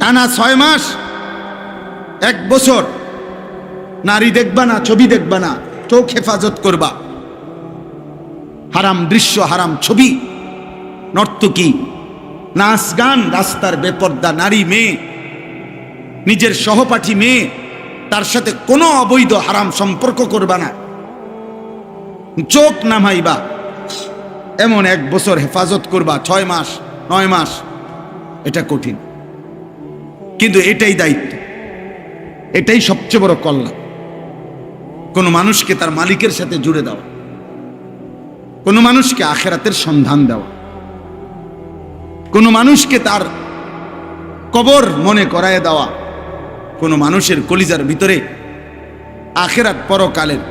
টানা ছয় মাস, এক বছর। নারী দেখবা না, ছবি দেখবা না, চোখ হেফাজত করবা। হারাম দৃশ্য, হারাম ছবি। নর্তকী, নাচ গান, রাস্তার বেপর্দা নারী মেয়ে, নিজের সহপাঠী মেয়ে, তার সাথে কোনো অবৈধ হারাম সম্পর্ক করবা না। চোখ নামাইবা, এমন এক বছর হেফাজত করবা, ছয় মাস, নয় মাস, এটা কঠিন। কিন্তু এটাই দায়িত্ব। এটাই সবচেয়ে বড় কল্যাণ। কোনো মানুষকে তার মালিকের সাথে জুড়ে দেওয়া। কোনো মানুষকে আখেরাতের সন্ধান দেওয়া। কোনো মানুষকে তার কবর মনে করায় দেওয়া। কোনো মানুষের কলিজার ভিতরে আখেরাত পরকালের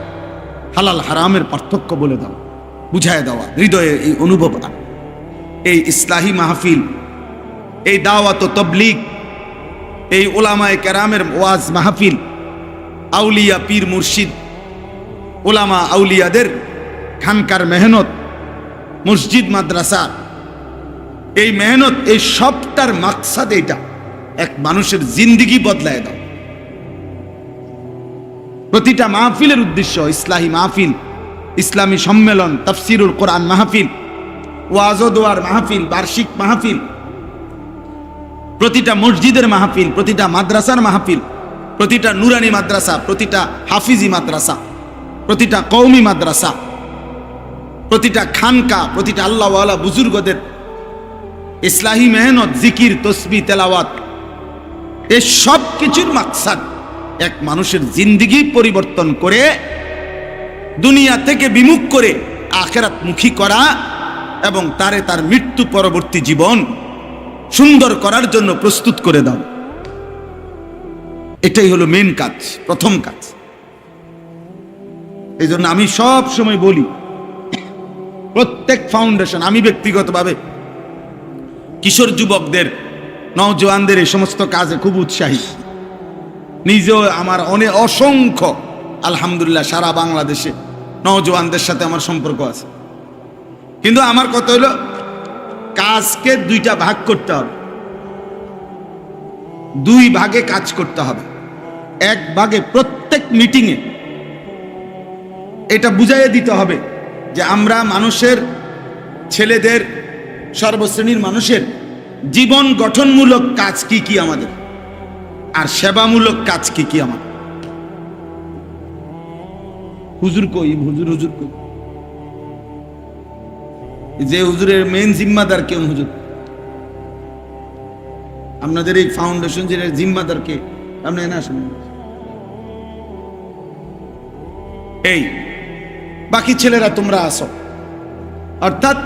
হালাল হারামের পার্থক্য বলে দেওয়া, বুঝায় দেওয়া, হৃদয়ে এই অনুভব এই ইসলাহী মাহফিল, এই দাওয়াত তবলিগ এই ওলামায় কেরামের ওয়াজ মাহফিল, আউলিয়া পীর মুর্শিদ ওলামা আউলিয়াদের খানকার মেহনত, মসজিদ মাদ্রাসা এই মেহনত, এই সবটার মাকসাদ এইটা, এক মানুষের জিন্দিগি বদলায় দাও। প্রতিটা মাহফিলের উদ্দেশ্য ইসলাহী মাহফিল, ইসলামী সম্মেলন, তফসিরুল কোরআন মাহফিল ওয়াজদোয়ার মাহফিল, বার্ষিক মাহফিল প্রতিটা মসজিদের মাহফিল, প্রতিটা মাদ্রাসার মাহফিল, প্রতিটা নুরানি মাদ্রাসা, প্রতিটা হাফিজি মাদ্রাসা, প্রতিটা কৌমি মাদ্রাসা, প্রতিটা খানকা, প্রতিটা আল্লাহওয়ালা বুজুর্গদের ইসলাহী মেহনত, জিকির, তসবি, তেলাওয়াত, এ সব কিছুর মাকসাদ এক মানুষের জিন্দিগি পরিবর্তন করে, দুনিয়া থেকে বিমুখ করে আখেরাত মুখী করা এবং তারে তার মৃত্যু পরবর্তী জীবন সুন্দর করার জন্য প্রস্তুত করে দাও। এটাই হলো মেন কাজ, প্রথম কাজ। এই জন্য আমি সব সময় বলি, প্রত্যেক ফাউন্ডেশন আমি ব্যক্তিগতভাবে কিশোর যুবকদের, নওজোয়ানদের এই সমস্ত কাজে খুব উৎসাহী। নিজেও আমার অনেক অসংখ্য, আলহামদুলিল্লাহ, সারা বাংলাদেশে নওজোয়ানদের সাথে আমার সম্পর্ক আছে। কিন্তু আমার কথা হলো কাজকে দুইটা ভাগ করতে হবে। দুই ভাগে কাজ করতে হবে। এক ভাগে প্রত্যেক মিটিংয়ে এটা বুঝাইয়ে দিতে হবে যে আমরা মানুষের, ছেলেদের, সর্বশ্রেণীর মানুষের জীবন গঠনমূলক কাজ কি কি আমাদের, আর সেবামূলক কাজ কি কি আমাদের। হুজুর কই, হুজুর হুজুর কই? যে হুজুরের মেন জিম্মাদার কেউ হুজুর। আপনাদের এই ফাউন্ডেশন যে জিম্মাদার কে? আপনি এনে আসেন। এই, বাকি ছেলেরা তোমরা আসো। অর্থাৎ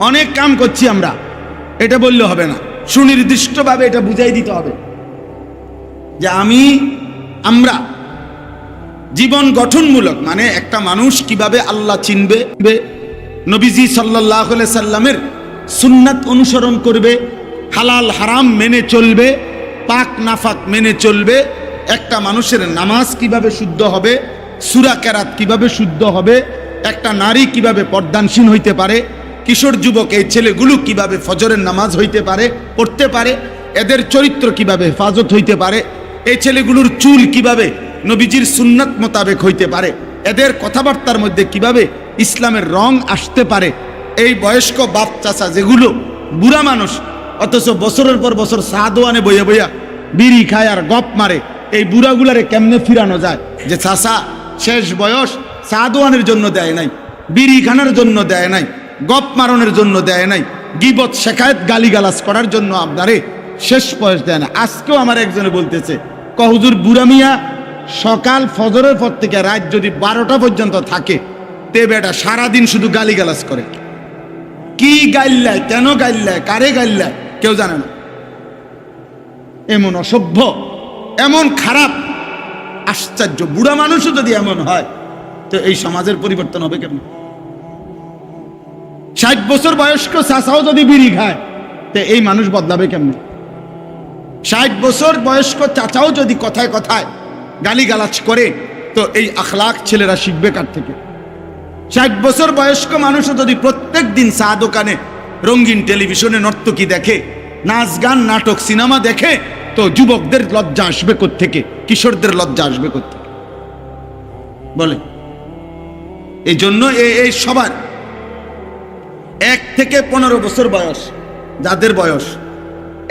অনেক কাম করছি আমরা। এটা বললে হবে না। সুনির্দিষ্টভাবে এটা বুঝাই দিতে হবে। যে আমি, আমরা জীবন গঠনমূলক মানে একটা মানুষ কীভাবে আল্লাহ চিনবে, নবীজি সাল্লাহ সাল্লামের সুন্নাত অনুসরণ করবে, হালাল হারাম মেনে চলবে, পাক নাফাক মেনে চলবে, একটা মানুষের নামাজ কীভাবে শুদ্ধ হবে, সুরা কেরাত কীভাবে শুদ্ধ হবে, একটা নারী কীভাবে পর্দানসীন হইতে পারে, কিশোর যুবক এই ছেলেগুলো কীভাবে ফজরের নামাজ হইতে পারে, পড়তে পারে, এদের চরিত্র কীভাবে হেফাজত হইতে পারে, এই ছেলেগুলোর চুল কীভাবে নবীজির সুন্নাত মোতাবেক হইতে পারে। এদের কথাবার্তার মধ্যে কীভাবে ইসলামের রং আসতে পারে, এই বয়স্ক বাপ চাচা যেগুলো বুড়া মানুষ, অথচ বছরের পর বছর সাদোয়ানে বইয়া বইয়া বিড়ি খায় আর গপ মারে, এই বুড়াগুলারে কেমনে ফিরানো যায়? যে চাচা শেষ বয়স সাদোয়ানের জন্য দেয় নাই, বিড়ি খানার জন্য দেয় নাই, গপ মারণের জন্য দেয় নাই, গিবত, শেখায়ত, গালিগালাজ করার জন্য আপনারে শেষ বয়স দেয় না আজকেও আমার একজনে বলতেছে কহুজুর বুড়া মিয়া সকাল ফজরের পর থেকে রাত যদি বারোটা পর্যন্ত থাকে, তে বেটা সারাদিন শুধু গালিগালাজ করে। কি গাইল্লায়, কেন গাইল্লায়, কারে গাইল্লায়, কেউ জানে না। এমন অসভ্য, এমন খারাপ, আশ্চর্য, বুড়া মানুষও যদি এমন হয়, তো এই সমাজের পরিবর্তন হবে কেমন? ষাট বছর বয়স্ক চাষাও যদি বিড়ি খায়, তো এই মানুষ বদলাবে কেমনে? ষাট বছর বয়স্ক চাচাও যদি কথায় কথায় গালিগালাজ করে, তো এই আখলাখ ছেলেরা শিখবে কার থেকে? ষাট বছর বয়স্ক মানুষও যদি প্রত্যেক দিন চা দোকানে রঙিন টেলিভিশনে নর্তকী দেখে, নাচ গান, নাটক, সিনেমা দেখে, তো যুবকদের লজ্জা আসবে থেকে কিশোরদের লজ্জা আসবে থেকে বলে। এই জন্য এই সবার এক থেকে পনেরো বছর বয়স, যাদের বয়স,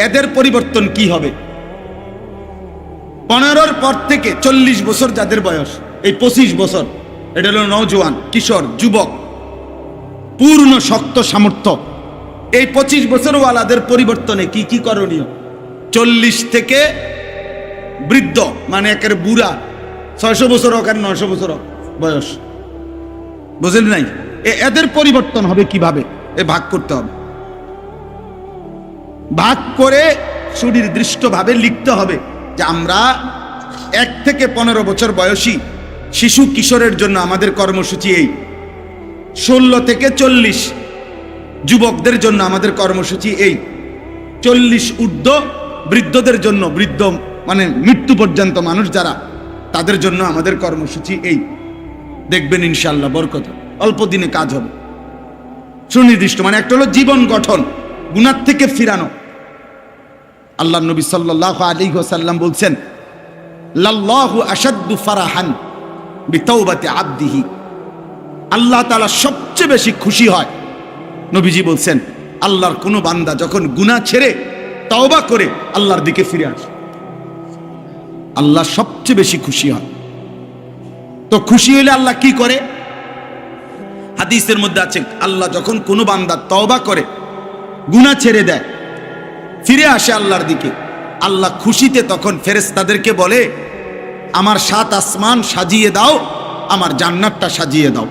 এদের পরিবর্তন কি হবে? পনেরোর পর থেকে চল্লিশ বছর যাদের বয়স, এই পঁচিশ বছর, এটা হলো নৌজওয়ান কিশোর, যুবক, পূর্ণ শক্ত সামর্থ্য। এই পঁচিশ বছরওয়ালাদের পরিবর্তনে কি কি করণীয়? চল্লিশ থেকে বৃদ্ধ মানে একের বুড়া, ছয়শো বছর হোক আর নয়শো বছর হোক বয়স। বুঝলেন নাই? এদের পরিবর্তন হবে কীভাবে? এ ভাগ করতে হবে। ভাগ করে সুনির্দিষ্টভাবে লিখতে হবে। যে আমরা এক থেকে পনেরো বছর বয়সী শিশু কিশোরের জন্য আমাদের কর্মসূচি এই। ষোলো থেকে চল্লিশ যুবকদের জন্য আমাদের কর্মসূচি এই। চল্লিশ ঊর্ধ্ব বৃদ্ধদের জন্য, বৃদ্ধ মানে মৃত্যু পর্যন্ত মানুষ যারা, তাদের জন্য আমাদের কর্মসূচি এই। দেখবেন ইনশাল্লাহ বরকত। অল্প দিনে কাজ হবে। সুনির্দিষ্ট মানে একটা হলো জীবন গঠন গুণার থেকে ফিরানো। আল্লাহ নবী সাল্লাহ আলী সাল্লাম বলছেন, লাল্লাহু আসাদ্দু ফারাহান বিতাওবাতি আব্দিহি। আল্লাহ তাআলা সবচেয়ে বেশি খুশি হয়। নবীজি বলছেন, আল্লাহর কোনো বান্দা যখন গুনাহ ছেড়ে, তওবা করে, আল্লাহর দিকে ফিরে আসে। আল্লাহ সবচেয়ে বেশি খুশি হয়। তো খুশি হইলে আল্লাহ কি করে? হাদিসের মধ্যে আছে, আল্লাহ যখন কোনো বান্দা তওবা করে, গুনাহ ছেড়ে দেয় ফিরে আসে আল্লাহর দিকে। আল্লাহ খুশিতে তখন ফেরেশতাদেরকে বলে, আমার সাত আসমান সাজিয়ে দাও, আমার জান্নাতটা সাজিয়ে দাও।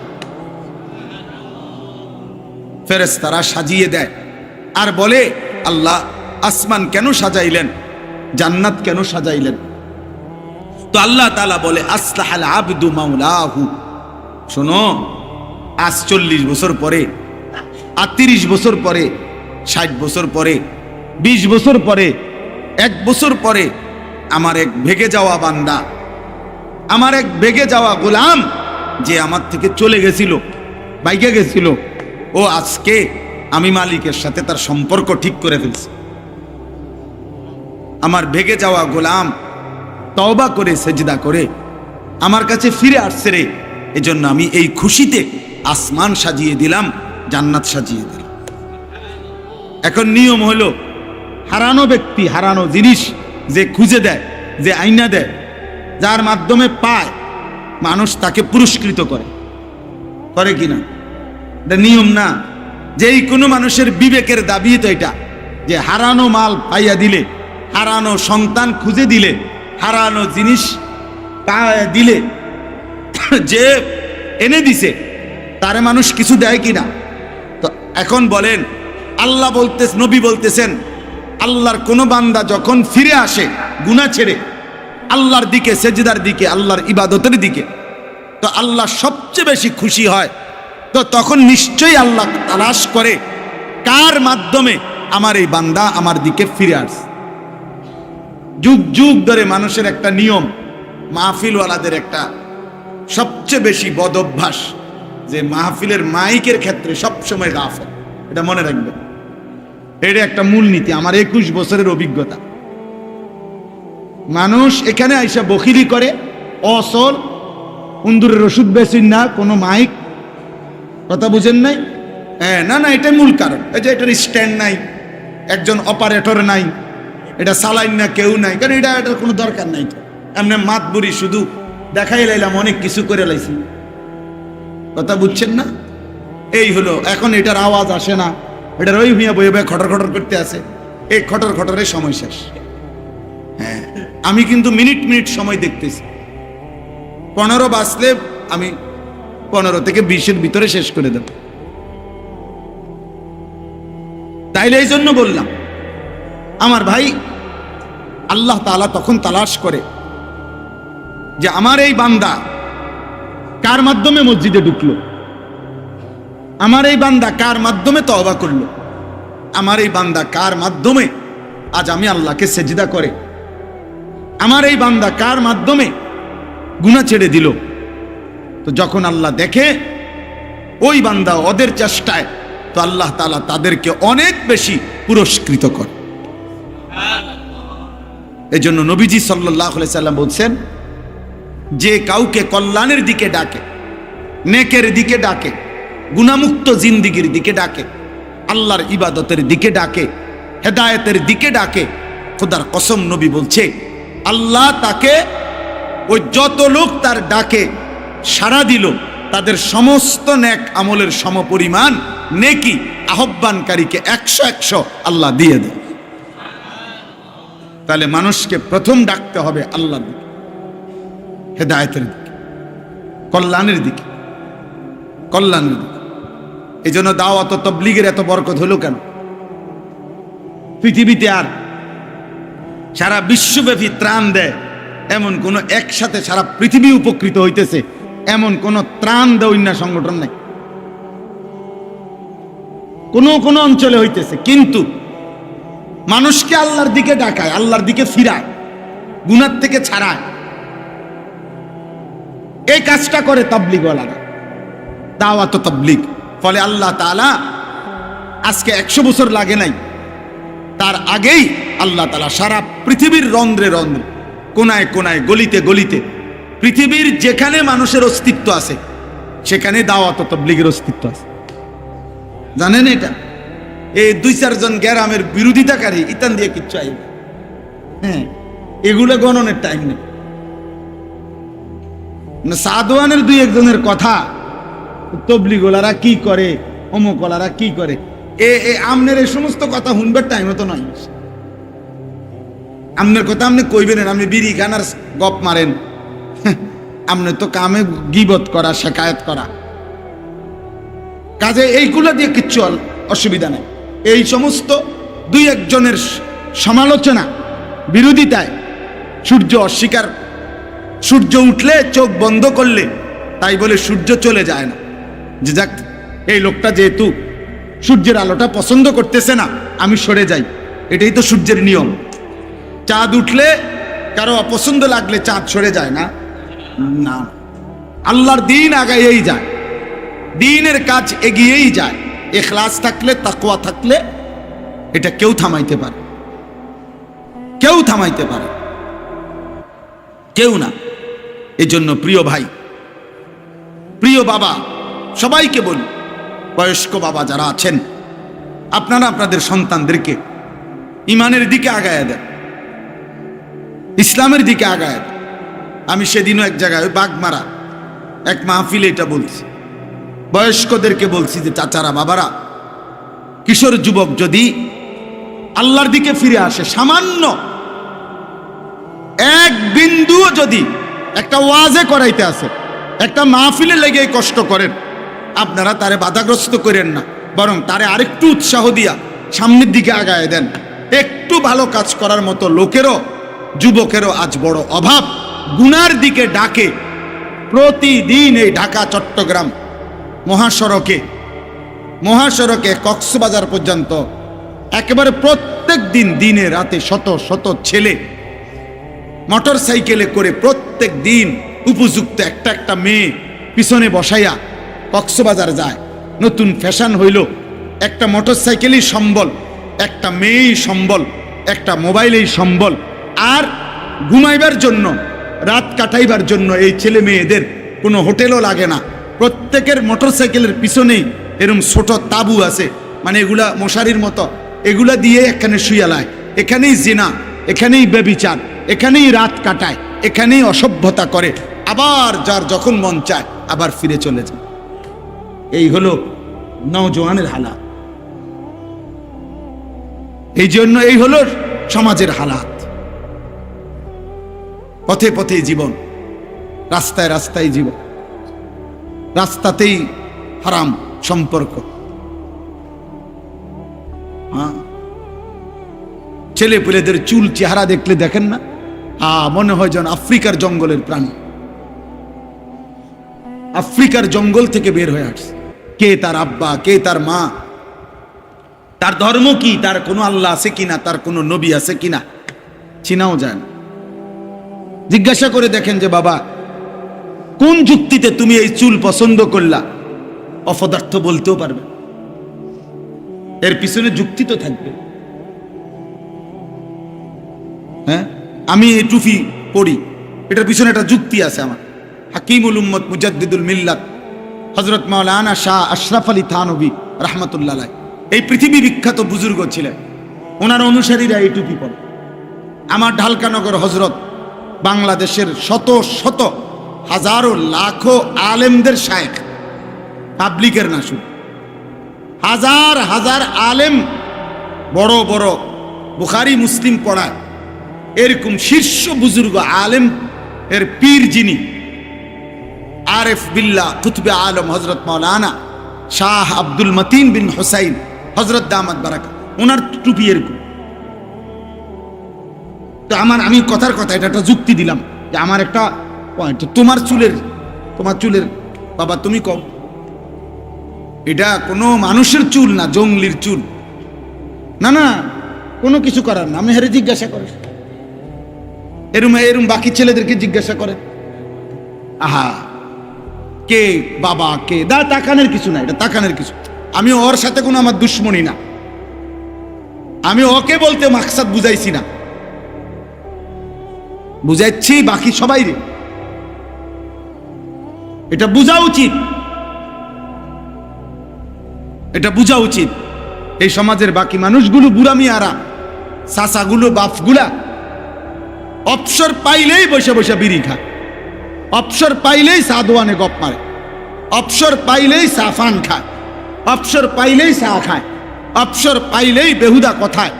ফেরেশতারা সাজিয়ে দেয় আর বলে, আল্লাহ, আসমান কেন সাজাইলেন? জান্নাত কেন সাজাইলেন? তো আল্লাহ তালা বলে, আসলাহাল আবদু মাওলাহু। শোনো, আজ চল্লিশ বছর পরে আর তিরিশ বছর পরে, ষাট বছর পরে বিশ বছর পরে, এক বছর পরে আমার এক ভেগে যাওয়া বান্দা, আমার এক ভেগে যাওয়া গোলাম যে আমার থেকে চলে গেছিল, বাইকে গেছিল। ও আজকে আমি মালিকের সাথে তার সম্পর্ক ঠিক করে ফেলছি। আমার ভেগে যাওয়া গোলাম তওবা করে, সেজদা করে আমার কাছে ফিরে আসছে রে। এজন্য আমি এই খুশিতে আসমান সাজিয়ে দিলাম, জান্নাত সাজিয়ে দিলাম। এখন নিয়ম হলো হারানো ব্যক্তি, হারানো জিনিস যে খুঁজে দেয়, যে আইনা দেয়, যার মাধ্যমে পায়, মানুষ তাকে পুরস্কৃত করে। করে কি না? নিয়ম না। যেই কোনো মানুষের বিবেকের দাবি তো এটা, যে হারানো মাল পাইয়া দিলে, হারানো সন্তান খুঁজে দিলে, হারানো জিনিস দিলে, যে এনে দিছে, তারে মানুষ কিছু দেয় কি না? তো এখন বলেন, আল্লাহ বলতে নবী বলতেছেন আল্লাহর কোনো বান্দা যখন ফিরে আসে, গুনাহ ছেড়ে, আল্লাহর দিকে, সেজদার দিকে, আল্লাহর ইবাদতের দিকে, তো আল্লাহ সবচেয়ে বেশি খুশি হয়, তো তখন নিশ্চয়ই আল্লাহ তালাশ করে, কার মাধ্যমে আমার এই বান্দা আমার দিকে ফিরে আস যুগ যুগ ধরে মানুষের একটা নিয়ম, মাহফিলওয়ালাদের একটা সবচেয়ে বেশি বদ অভ্যাস যে মাহফিলের মাইকের ক্ষেত্রে সবসময় গাফেল। এটা মনে রাখবেন। এটা একটা মূলনীতি, আমার একুশ বছরের অভিজ্ঞতা। মানুষ এখানে আইসা বকিলি করে, অসল উন্দুরের ওষুধ বেশিন না, কোনো মাইক, কথা বুঝেন নাই? হ্যাঁ না না, এটাই মূল কারণ। এই যে এটার স্ট্যান্ড নাই, একজন অপারেটর নাই, এটা সালাইন না, কেউ নাই, কারণ এটা এটার কোনো দরকার নাই। তো এমনি মাত বুড়ি শুধু দেখাই লাইলাম, অনেক কিছু করে লাইছি। কথা বুঝছেন না? এই হলো, এখন এটার আওয়াজ আসে না। এটার রই হুইয়া বয়ে বয়ে খটর খটর করতে আসে এই খটর খটরের সময় শেষ। হ্যাঁ আমি কিন্তু মিনিট মিনিট সময় দেখতেছি। পনেরো বাঁচলে আমি পনেরো থেকে বিশের ভিতরে শেষ করে দেব। তাইলে এই জন্য বললাম, আমার ভাই আল্লাহ তালা তখন তালাশ করে যে আমার এই বান্দা কার মাধ্যমে মসজিদে ঢুকলো? আমার এই বান্দা কার মাধ্যমে তওবা করল? আমার এই বান্দা কার মাধ্যমে আজ আমি আল্লাহকে সেজদা করে? আমার এই বান্দা কার মাধ্যমে গুণা ছেড়ে দিল? তো যখন আল্লাহ দেখে ওই বান্দা ওদের চেষ্টায়, তো আল্লাহ তালা তাদেরকে অনেক বেশি পুরস্কৃত করে। এই জন্য নবীজি সাল্লাহ সাল্লাম বলছেন, যে কাউকে কল্যাণের দিকে ডাকে, নেকের দিকে ডাকে গুণামুক্ত জিন্দিগির দিকে ডাকে, আল্লাহর ইবাদতের দিকে ডাকে, হেদায়েতের দিকে ডাকে। খোদার কসম নবী বলছে, আল্লাহ তাকে ওই যত লোক তার ডাকে, সাড়া দিল, তাদের সমস্ত ন্যাক আমলের সমপরিমাণ নেকি আহ্বানকারীকে একশো একশো আল্লাহ দিয়ে দেয় তাহলে মানুষকে প্রথম ডাকতে হবে আল্লাহ দিকে, হেদায়তের দিকে, কল্যাণের দিকে কল্যাণের দিকে। এই জন্য দাওয়াত তবলিগের এত বরকত হলো কেন? পৃথিবীতে আর সারা বিশ্বব্যাপী ত্রাণ দেয়, এমন কোন একসাথে সারা পৃথিবী উপকৃত হইতেছে, এমন কোন ত্রাণ না সংগঠন নাই। কোন কোন অঞ্চলে হইতেছে, কিন্তু মানুষকে আল্লাহর দিকে ডাকায়, আল্লাহর দিকে ফিরায়, গুনার থেকে ছাড়ায়। এই কাজটা করে তাবলিগওয়ালারা, দাওয়াত তাবলিগ। ফলে আল্লাহ তাআলা আজকে একশো বছর লাগে নাই। তার আগেই আল্লাহ তালা সারা পৃথিবীর রন্ধ্রে রন্ধ্রে কোনায় কোনায় গলিতে গলিতে পৃথিবীর যেখানে মানুষের অস্তিত্ব আছে সেখানে দাওয়াত তবলিগের অস্তিত্ব আছে। জানেন এটা? এই দুই চারজন গ্যারামের বিরোধিতাকারী ইতান দিয়ে কিচ্ছু আইব হ্যাঁ এগুলো গণনের টাইম নেই। না, সাদওয়ানের দুই একজনের কথা তবলিগোলারা কি করে? অমুকলারা কি করে? এ এ, আমনের এই সমস্ত কথা শুনবার টাইম তো নয় আমনের কথা আপনি কইবেন আপনি বিড়ি খান আর গপ মারেন। আপনি তো কামে গিবত করা, শেখায়ত করা। কাজে এইগুলো দিয়ে কিচ্ছু অসুবিধা নেই। এই সমস্ত দুই একজনের সমালোচনা বিরোধিতায় সূর্য অস্বীকার সূর্য উঠলে চোখ বন্ধ করলে তাই বলে সূর্য চলে যায় না। যে যাক, এই লোকটা যেহেতু সূর্যের আলোটা পছন্দ করতেছে না, আমি সরে যাই। এটাই তো সূর্যের নিয়ম। চাঁদ উঠলে কারও অপছন্দ লাগলে চাঁদ সরে যায় না। না। আল্লাহর দিন আগাইয়েই যায়। দিনের কাজ এগিয়েই যায়। এখলাস থাকলে, তাকওয়া থাকলে এটা কেউ থামাইতে পারে। কেউ থামাইতে পারে। কেউ না। এজন্য প্রিয় ভাই, প্রিয় বাবা সবাইকে বলি, বয়স্ক বাবা যারা আছেন, আপনারা আপনাদের সন্তানদেরকে ইমানের দিকে আগায় দেন, ইসলামের দিকে আগায় দেন। আমি সেদিনও এক জায়গায় ওই বাগমারা এক মাহফিলে এটা বলছি। বয়স্কদেরকে বলছি যে, চাচারা, বাবারা, কিশোর যুবক যদি আল্লাহর দিকে ফিরে আসে, সামান্য এক বিন্দুও যদি একটা ওয়াজে করাইতে আসে, একটা মাহফিলে লেগে কষ্ট করেন আপনারা তারে বাধাগ্রস্ত করেন না, বরং তারে আরেকটু উৎসাহ দিয়া সামনের দিকে আগায় দেন। একটু ভালো কাজ করার মতো লোকেরও, যুবকেরও আজ বড় অভাব। গুনার দিকে ডাকে প্রতিদিন এই ঢাকা, চট্টগ্রাম মহাসড়কে। মহাসড়কে কক্সবাজার পর্যন্ত একেবারে প্রত্যেক দিন, দিনে, রাতে শত শত ছেলে মোটর সাইকেলে করে প্রত্যেক দিন উপযুক্ত একটা একটা মেয়ে পিছনে বসাইয়া কক্সবাজার যায়। নতুন ফ্যাশন হইল। একটা মোটর সাইকেলই সম্বল, একটা মেয়েই সম্বল, একটা মোবাইলেই সম্বল। আর ঘুমাইবার জন্য, রাত কাটাইবার জন্য এই ছেলে মেয়েদের কোনো হোটেলও লাগে না। প্রত্যেকের মোটর সাইকেলের পিছনেই এরম ছোট তাবু আছে। মানে এগুলা মশারির মতো। এগুলা দিয়ে এখানে শুয়ালায় এখানেই জিনা, এখানেই বেবিচার এখানেই রাত কাটায়, এখানেই অসভ্যতা করে। আবার যার যখন মন চায়, আবার ফিরে চলে যায়। এই হলো নওজোয়ানের হালাত। এই জন্য এই হলো সমাজের হালাত। পথে পথে জীবন, রাস্তায় রাস্তায় জীবন, রাস্তাতেই হারাম সম্পর্ক। ছেলে পেলেদের চুল চেহারা দেখলে দেখেন না? আ, মনে হয় যেন আফ্রিকার জঙ্গলের প্রাণী। আফ্রিকার জঙ্গল থেকে বের হয়ে আসছে। কে তার আব্বা, কে তার মা? তার ধর্ম কি? তার কোনো আল্লাহ আছে কিনা? তার কোনো নবী আছে কিনা? চিনাও যায় জিজ্ঞাসা করে দেখেন যে, বাবা, কোন যুক্তিতে তুমি এই চুল পছন্দ করলা? অপদার্থ বলতেও পারবে। এর পিছনে যুক্তি তো থাকবে। হ্যাঁ? আমি এই টুপি পরি। এটার পিছনে একটা যুক্তি আছে আমার। হাকিমুল উম্মত মুজাদ্দিদুল মিল্লাত। হজরত মাওলানা শাহ আশরাফ আলী থানবী রহমতুল্লাহ এই পৃথিবী বিখ্যাত বুজুর্গ ছিলেন। ওনার অনুসারীরা এই টুপি পরে। আমার ঢালকানগর হজরত বাংলাদেশের শত শত হাজারো লাখো আলেমদের শায়েখ, পাবলিকের না শুধু হাজার হাজার আলেম বড় বড় বুখারি, মুসলিম পড়ায়। এরকম শীর্ষ বুজুর্গ আলেম এর পীর যিনি আরেফ বিল্লা কুতবে আলম হজরত মৌলানা শাহ আব্দুল মতিন বিন হোসাইন হজরত দামাদ বারাকা। ওনার টুপি এরকম। তো আমার, আমি কথার কথা, এটা একটা যুক্তি দিলাম যে আমার একটা পয়েন্ট তোমার চুলের তোমার চুলের, বাবা তুমি কও। এটা কোনো মানুষের চুল না, জঙ্গলির চুল। না না, কোনো কিছু করার না। আমি হেরে জিজ্ঞাসা করে। এরম এরম বাকি ছেলেদেরকে জিজ্ঞাসা করে। আহা কে, বাবা, কে? দা, তাকানের কিছু না, এটা তাকানের কিছু। আমি ওর সাথে কোনো আমার দুশ্মনী না। আমি ওকে বলতে মাকসাদ বুঝাইছি না। বুঝাচ্ছি বাকি সবাই রে। এটা বোঝা উচিত। এটা বোঝা উচিত। এই সমাজের বাকি মানুষগুলো বুড়ামি আরা সাসাগুলো বাপগুলা অপসর পাইলেই বসে বসে বিড়ি খায়। অপসর পাইলেই সাদোয়ানে গপ মারে। অপসর পাইলেই সাফান খায়। অপসর পাইলেই চা খায়। অপসর পাইলেই বেহুদা কথায়।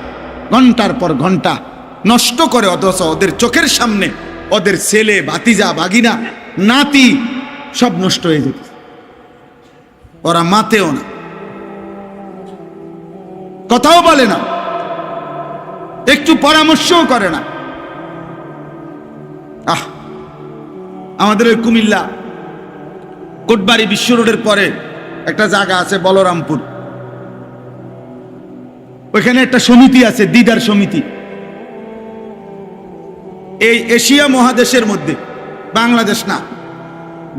ঘণ্টার পর ঘণ্টা নষ্ট করে অথচ ওদের চোখের সামনে ওদের ছেলে বাতিজা বাগিনা নাতি সব নষ্ট হয়ে যেত। ওরা মাতেও না। কথাও বলে না। একটু পরামর্শও করে না। আমাদের ওই কুমিল্লা কোটবাড়ি বিশ্ব রোডের পরে একটা জায়গা আছে বলরামপুর। ওইখানে একটা সমিতি আছে, দিদার সমিতি। এই এশিয়া মহাদেশের মধ্যে, বাংলাদেশ না,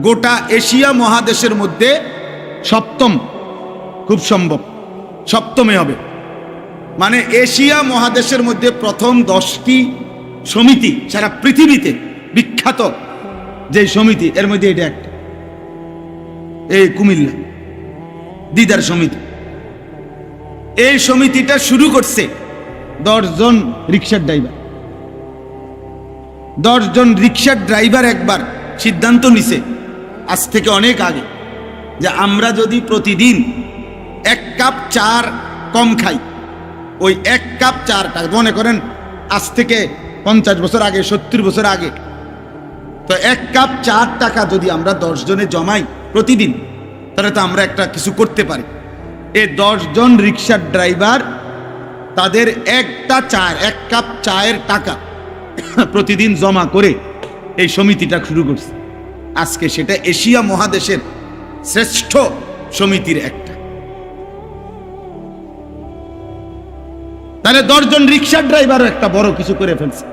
গোটা এশিয়া মহাদেশের মধ্যে সপ্তম, খুব সম্ভব, সপ্তমে হবে। মানে এশিয়া মহাদেশের মধ্যে প্রথম দশটি সমিতি সারা পৃথিবীতে বিখ্যাত। যে সমিতি, এর মধ্যে এটা একটা। এই কুমিল্লা, দিদার সমিতি। এই সমিতিটা শুরু করছে দশজন রিক্সার ড্রাইভার। দশজন রিক্সার ড্রাইভার একবার সিদ্ধান্ত নিছে, আজ থেকে অনেক আগে, যে আমরা যদি প্রতিদিন এক কাপ চার কম খাই, ওই এক কাপ চারটা, মনে করেন আজ থেকে পঞ্চাশ বছর আগে, সত্তর বছর আগে তো এক কাপ চার টাকা যদি আমরা দশ জনে জমাই প্রতিদিন, তাহলে তো আমরা একটা কিছু করতে পারি। এই জন রিক্সার ড্রাইভার, তাদের একটা চার, এক কাপ চায়ের টাকা প্রতিদিন জমা করে এই সমিতিটা শুরু করছে। আজকে সেটা এশিয়া মহাদেশের শ্রেষ্ঠ সমিতির একটা। তাহলে দশজন রিক্সার ড্রাইভারও একটা বড় কিছু করে ফেলছে।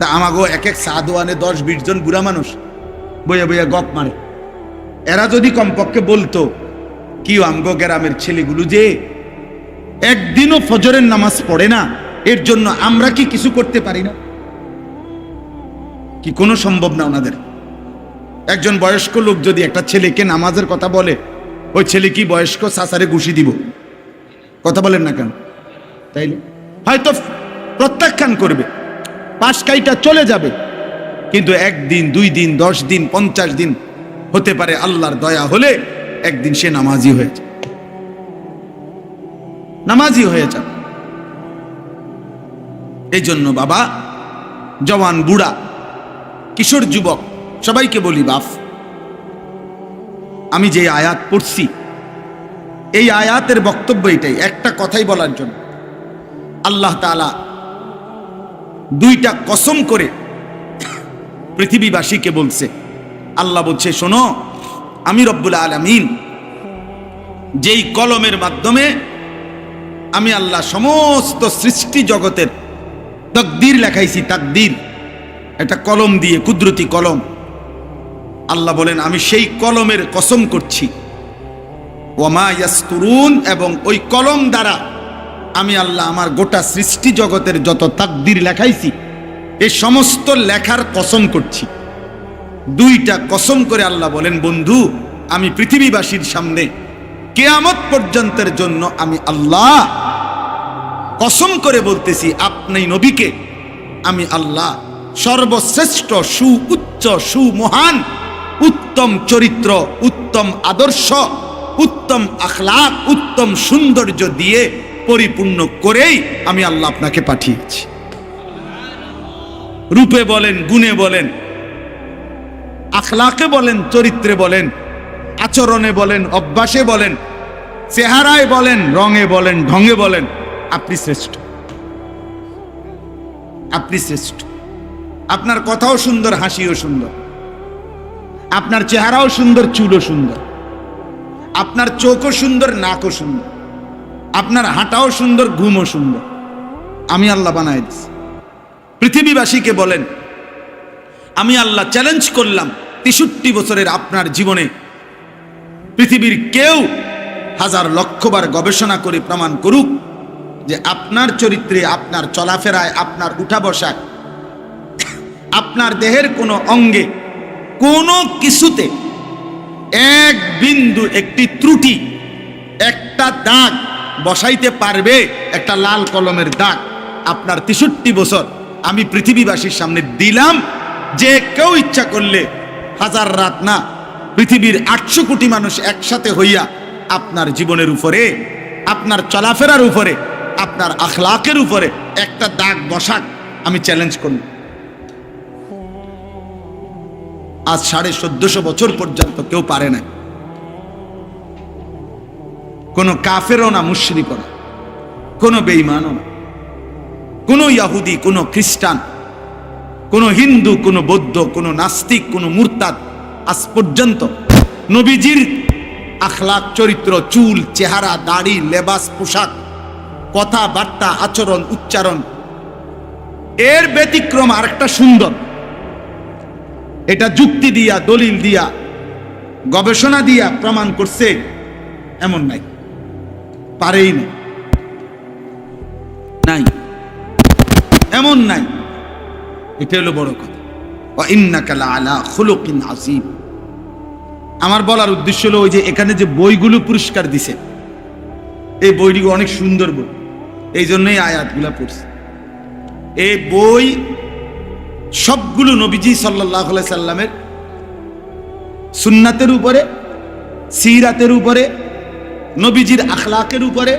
তা আমাগো এক এক সাদওয়ানে দশ, বিশ জন বুড়া মানুষ বইয়া বইয়া গপ মারে। এরা যদি কমপক্ষে বলতো কি আমগো গ্রামের ছেলেগুলো যে একদিনও ফজরের নামাজ পড়ে না, এর জন্য আমরা কি কিছু করতে পারি না? কি কোনো সম্ভব না ওনাদের। একজন বয়স্ক লোক যদি একটা ছেলেকে নামাজের কথা বলে, ওই ছেলে কি বয়স্ক? সাসারে ঘুষি দিব। কথা বলেন না কেন? তাইলে? হয়তো প্রত্যাখ্যান করবে। পাশ কাইটা চলে যাবে। কিন্তু একদিন, দুই দিন, দশ দিন, পঞ্চাশ দিন হতে পারে আল্লাহর দয়া হলে একদিন সে নামাজি হয়ে যায় নামাজি হয়ে যাবে। এই জন্য বাবা, জওয়ান, বুড়া, কিশোর, যুবক, সবাইকে বলি বাপ, আমি যে আয়াত পড়ছি, এই আয়াতের বক্তব্য এটাই, একটা কথাই বলার জন্য। আল্লাহ তালা দুইটা কসম করে পৃথিবীবাসীকে বলছে। আল্লাহ বলছে, শোনো, আমি রব্বুল আলমিন যেই কলমের মাধ্যমে আমি আল্লাহ সমস্ত সৃষ্টি জগতের তকদির লেখাইছি, তাকদির, একটা কলম দিয়ে, কুদরতি কলম। আল্লাহ বলেন, আমি সেই কলমের কসম করছি। ওমা ইয়াস্তুরুন এবং ওই কলম দ্বারা আমি আল্লাহ আমার গোটা সৃষ্টি জগতের যত তাকদির লেখাইছি এই সমস্ত লেখার কসম করছি। দুইটা কসম করে আল্লাহ বলেন, বন্ধু, আমি পৃথিবীবাসীর সামনে কেয়ামত পর্যন্তের জন্য আমি আল্লাহ কসম করে বলতেছি, আপনি নবীকে, আমি আল্লাহ সর্বশ্রেষ্ঠ সু উচ্চ সুমহান, উত্তম চরিত্র, উত্তম আদর্শ, উত্তম আখলাক, উত্তম সৌন্দর্য দিয়ে পরিপূর্ণ করেই আমি আল্লাহ আপনাকে পাঠিয়েছি। রূপে বলেন, গুণে বলেন, আখলাকে বলেন, চরিত্রে বলেন, আচরণে বলেন, অভ্যাসে বলেন, চেহারায় বলেন, রঙে বলেন, ঢঙে বলেন, আপনি শ্রেষ্ঠ। আপনি শ্রেষ্ঠ। আপনার কথাও সুন্দর, হাসিও সুন্দর। আপনার চেহারাও সুন্দর, চুলও সুন্দর। আপনার চোখও সুন্দর, নাকও সুন্দর। আপনার হাঁটাও সুন্দর, ঘুমও সুন্দর। আমি আল্লাহ বানাই দিছি। পৃথিবীবাসীকে বলেন, আমি আল্লাহ চ্যালেঞ্জ করলাম তেষট্টি বছরের আপনার জীবনে। পৃথিবীর কেউ হাজার লক্ষবার গবেষণা করে প্রমাণ করুক যে আপনার চরিত্রে, আপনার চলাফেরায়, আপনার উঠা বসায় আপনার দেহের কোনো অঙ্গে, কোনো কিছুতে এক বিন্দু একটি ত্রুটি, একটা দাগ বসাইতে পারবে একটা লাল কলমের দাগ। আপনার তেষট্টি বছর আমি পৃথিবীবাসীর সামনে দিলাম। যে কেউ ইচ্ছা করলে হাজার রাত না, পৃথিবীর আটশো কোটি মানুষ একসাথে হইয়া আপনার জীবনের উপরে, আপনার চলাফেরার উপরে, আপনার আখলাকের উপরে একটা দাগ বসাক, আমি চ্যালেঞ্জ করব। আজ সাড়ে চোদ্দশো বছর পর্যন্ত কেউ পারে না কোনো কাফেরও না, মুশ্রিকও না, কোনো বেইমানও না, কোনো ইয়াহুদি, কোনো খ্রিস্টান, কোনো হিন্দু, কোনো বৌদ্ধ, কোনো নাস্তিক, কোনো মুরতাদ, আজ পর্যন্ত নবীজির আখলাক চরিত্র, চুল, চেহারা, দাড়ি, লেবাস, পোশাক, কথাবার্তা, আচরণ, উচ্চারণ, এর ব্যতিক্রম আরেকটা সুন্দর। এটা যুক্তি দিয়া, দলিল দিয়া, গবেষণা দিয়া প্রমাণ করছে, এমন নাই। পারেই না। নাই। এমন নাই। এটা হলো বড় কথা। আমার বলার উদ্দেশ্য হলো ওই যে এখানে যে বইগুলো পুরস্কার দিছে, এই বইটি অনেক সুন্দর বই। এই জন্যই আয়াতগুলা পড়ছে। এই বই সবগুলো নবীজি সাল্লাহ সাল্লামের সুন্নাতের উপরে, সিরাতের উপরে নবীজির আখলাকের উপরে,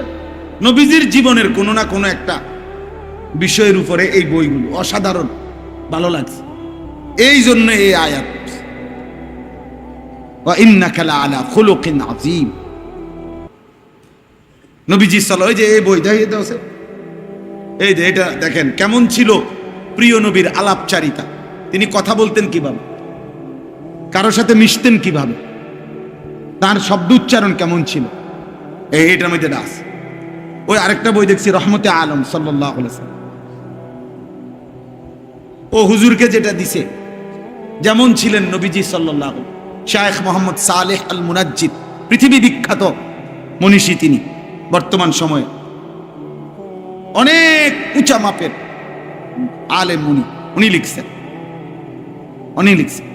নবীজির জীবনের কোনো না কোনো একটা বিষয়ের উপরে এই বইগুলো। অসাধারণ, ভালো লাগছে। এই জন্য এই আয়াত। নবীজি। এই যে এটা দেখেন, কেমন ছিল প্রিয় নবীর আলাপচারিতা। তিনি কথা বলতেন কীভাবে? কারোর সাথে মিশতেন কীভাবে? তার শব্দ উচ্চারণ কেমন ছিল? এই এটার মধ্যে এটা ওই আরেকটা বই দেখছি, রহমতে আলম সাল্লাহ ও হুজুরকে যেটা দিছে, যেমন ছিলেন নবীজি সাল্লাহ শায়েখ মোহাম্মদ সালেহ আল মুনাজ্জিদ পৃথিবী বিখ্যাত মনীষী তিনি, বর্তমান সময়ে। অনেক উঁচা মাপের আলে মুনি উনি লিখছেন। উনি লিখছেন।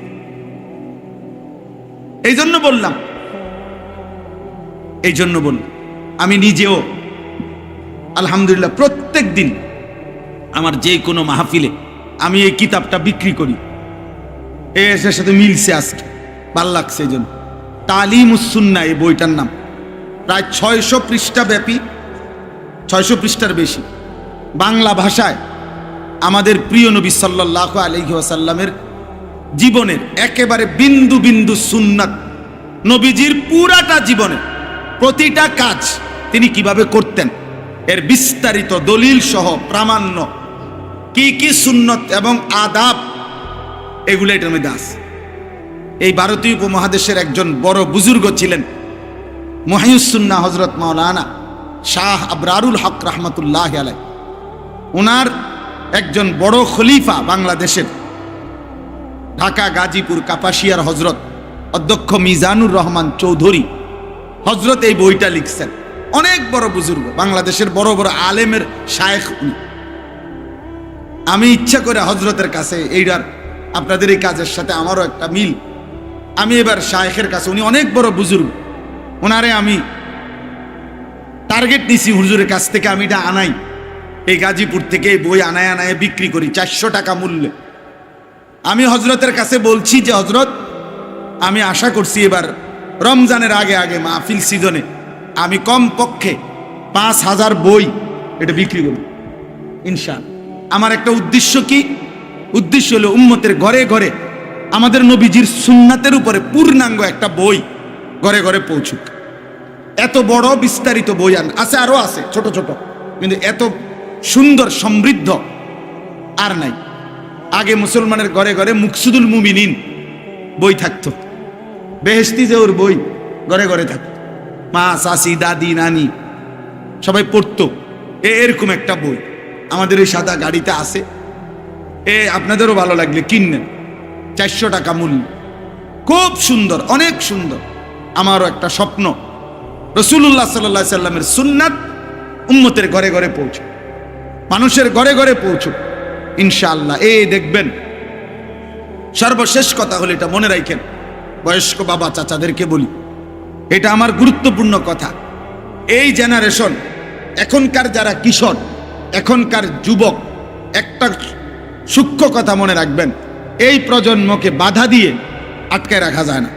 এই জন্য বললাম এই জন্য বললাম আমি নিজেও, আলহামদুলিল্লাহ প্রত্যেক দিন আমার যে কোনো মাহফিলে আমি এই কিতাবটা বিক্রি করি। এর সাথে মিলছে আজকে, ভালো লাগছে এই জন্য। তালিম উসুন্না এই বইটার নাম। প্রায় ছয়শো পৃষ্ঠা ব্যাপী, ছয়শো পৃষ্ঠার বেশি। বাংলা ভাষায় আমাদের প্রিয় নবী সাল্লাহ আলহি আসাল্লামের জীবনের একেবারে বিন্দু বিন্দু সুন্নাত নবীজির পুরাটা জীবনে প্রতিটা কাজ তিনি কীভাবে করতেন, এর বিস্তারিত দলিল সহ প্রামাণ্য, কি কি সুন্নত এবং আদাব, এগুলো এটার মধ্যে এই ভারতীয় উপমহাদেশের একজন বড় বুজুর্গ ছিলেন মহিউসুন্না হজরত মাওলানা শাহ আবরারুল হক রহমতুল্লাহ আলাই ওনার একজন বড় খলিফা বাংলাদেশের, ঢাকা, গাজীপুর, কাপাসিয়ার হজরত অধ্যক্ষ মিজানুর রহমান চৌধুরী। হজরত এই বইটা লিখছেন। অনেক বড় বুজুর্গ, বাংলাদেশের বড় বড় আলেমের শায়েখ উনি। আমি ইচ্ছা করে হজরতের কাছে এইটার আপনাদের এই কাজের সাথে আমারও একটা মিল। আমি এবার শায়েখের কাছে, উনি অনেক বড় বুজুর্গ ওনারে আমি টার্গেট নিছি হুজুরের কাছ থেকে আমি এটা আনাই। এই গাজীপুর থেকে এই বই আনায় আনায় বিক্রি করি, চারশো টাকা মূল্যে। আমি হজরতের কাছে বলছি যে হজরত আমি আশা করছি এবার রমজানের আগে আগে মাহফিল সিজনে আমি কম পক্ষে পাঁচ হাজার বই এটা বিক্রি করি ইনশাল। আমার একটা উদ্দেশ্য কি? উদ্দেশ্য হলো উম্মতের ঘরে ঘরে আমাদের নবীজির সুন্নাতের উপরে পূর্ণাঙ্গ একটা বই ঘরে ঘরে পৌঁছুক। এত বড় বিস্তারিত বই আন আছে আরও আছে, ছোট ছোট। কিন্তু এত সুন্দর, সমৃদ্ধ আর নাই। আগে মুসলমানের ঘরে ঘরে মুকসুদুল মুমিনিন বই থাকতো। বেহেস্তি যে ওর বই, ঘরে ঘরে থাকতো মা চাষি দাদি, নানি, সবাই পড়তো। এ এরকম একটা বই। আমাদের এই সাদা গাড়িতে আছে। এ আপনাদেরও ভালো লাগলে কিনলেন চারশো টাকা মূল্য। খুব সুন্দর, অনেক সুন্দর। আমারও একটা স্বপ্ন। রসুল্লাহ সাল্লা সাল্লামের সুন্নাত উম্মতের ঘরে ঘরে পৌঁছ। মানুষের ঘরে ঘরে পৌঁছুক। ইনশাআল্লাহ। এ দেখবেন। সর্বশেষ কথা হলো এটা মনে রাখেন। বয়স্ক বাবা চাচাদেরকে বলি, এটা আমার গুরুত্বপূর্ণ কথা। এই জেনারেশন এখনকার যারা কিশোর, এখনকার যুবক, একটা সূক্ষ্ম কথা মনে রাখবেন, এই প্রজন্মকে বাধা দিয়ে আটকায় রাখা যায় না।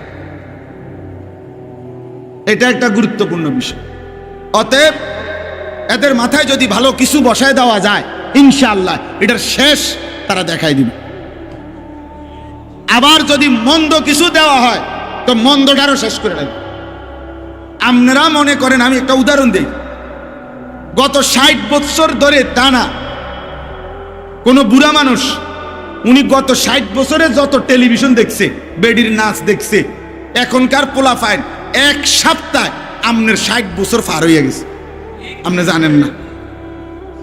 এটা একটা গুরুত্বপূর্ণ বিষয়। অতএব, এদের মাথায় যদি ভালো কিছু বসায় দেওয়া যায়, ইনশাআল্লাহ, এটার শেষ তারা দেখাই দিবে। আবার যদি মন্দ কিছু দেওয়া হয়, তো মন্দটারও শেষ করে দেবে আপনারা মনে করেন, আমি একটা উদাহরণ দিই। গত ষাট বৎসর ধরে টানা কোনো বুড়া মানুষ, উনি গত ষাট বছরে যত টেলিভিশন দেখছে, বেডির নাচ দেখছে, এখনকার পোলা ফাইন এক সপ্তাহ আপনার ষাট বছর পার হয়ে গেছে। আপনি জানেন না।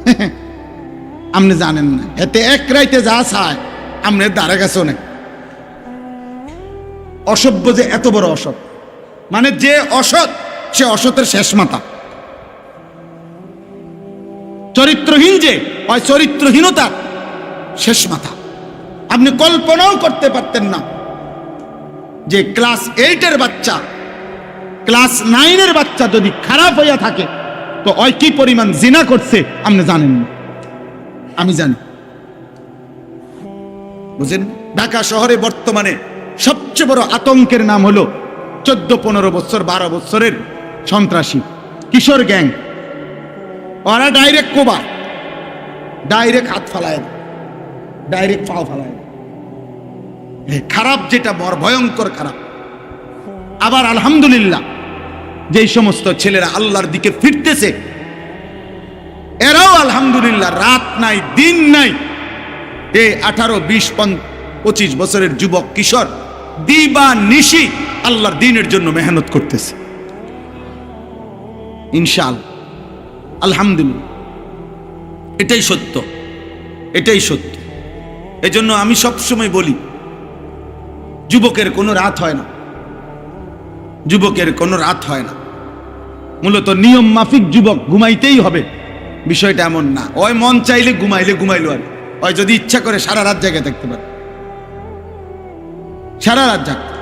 আপনি জানেন না। এতে এক রাইতে যা চায়, আপনার দ্বারা গেছে অনেক। অসভ্য যে এত বড় অসৎ। মানে যে অসৎ, সে অসতের শেষ মাথা। চরিত্রহীন যে হয় চরিত্রহীনতার শেষ মাথা। আপনি কল্পনাও করতে পারতেন না যে ক্লাস এইটের বাচ্চা, ক্লাস নাইনের বাচ্চা যদি খারাপ হইয়া থাকে, তো ওই কি পরিমাণ জিনা করছে আপনি জানেন না। আমি জানি। বুঝেন? ঢাকা শহরে বর্তমানে সবচেয়ে বড় আতঙ্কের নাম হলো চোদ্দ, পনেরো বছর, বারো বছরের সন্ত্রাসী, কিশোর গ্যাং। ওরা ডাইরেক্ট কোবা ডাইরেক্ট হাত ফালায় ডাইরেক্ট পাও ফালায় খারাপ যেটা বড় ভয়ঙ্কর খারাপ। আবার আলহামদুলিল্লাহ, যেই সমস্ত ছেলেরা আল্লাহর দিকে ফিরতেছে, এরাও আলহামদুলিল্লাহ রাত নাই, দিন নাই। এ আঠারো, বিশ পঁচিশ বছরের যুবক, কিশোর দিবা নিশি আল্লাহর দিনের জন্য মেহনত করতেছে। ইনশাল আলহামদুলিল্লাহ। এটাই সত্য। এটাই সত্য। এজন্য আমি সবসময় বলি, যুবকের কোনো রাত হয় না। যুবকের কোনো রাত হয় না। মূলত নিয়ম মাফিক যুবক ঘুমাইতেই হবে। বিষয়টা এমন না। ওই মন চাইলে ঘুমাইলে ঘুমাইলো আর ওই যদি ইচ্ছা করে সারা রাত জায়গায় থাকতে পারে। সারা রাত জাগতে।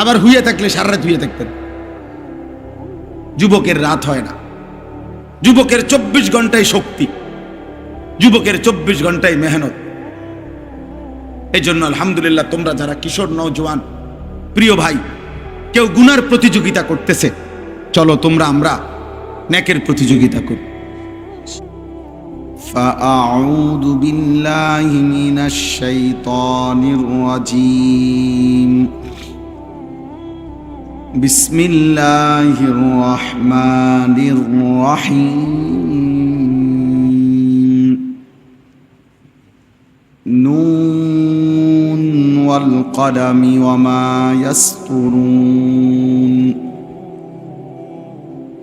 আবার হুইয়ে থাকলে সারা রাত হুইয়ে থাকতেন। যুবকের রাত হয় না। যুবকের চব্বিশ ঘন্টায় শক্তি। যুবকের চব্বিশ ঘন্টায় মেহনত। এই জন্য আলহামদুলিল্লাহ তোমরা যারা কিশোর নৌজওয়ান প্রিয় ভাই, কেউ গুনার প্রতিযোগিতা করতেছে, চলো তোমরা আমরা নেকের প্রতিযোগিতা করি। فأعوذ بالله من الشيطان الرجيم. بسم الله الرحمن الرحيم. نون والقلم وما يسطرون.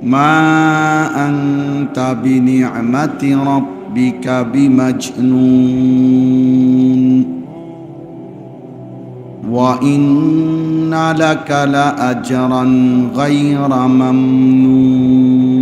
ما أنت بنعمة ربك ربك بمجنون. وإن لك لاجرا غير ممنون.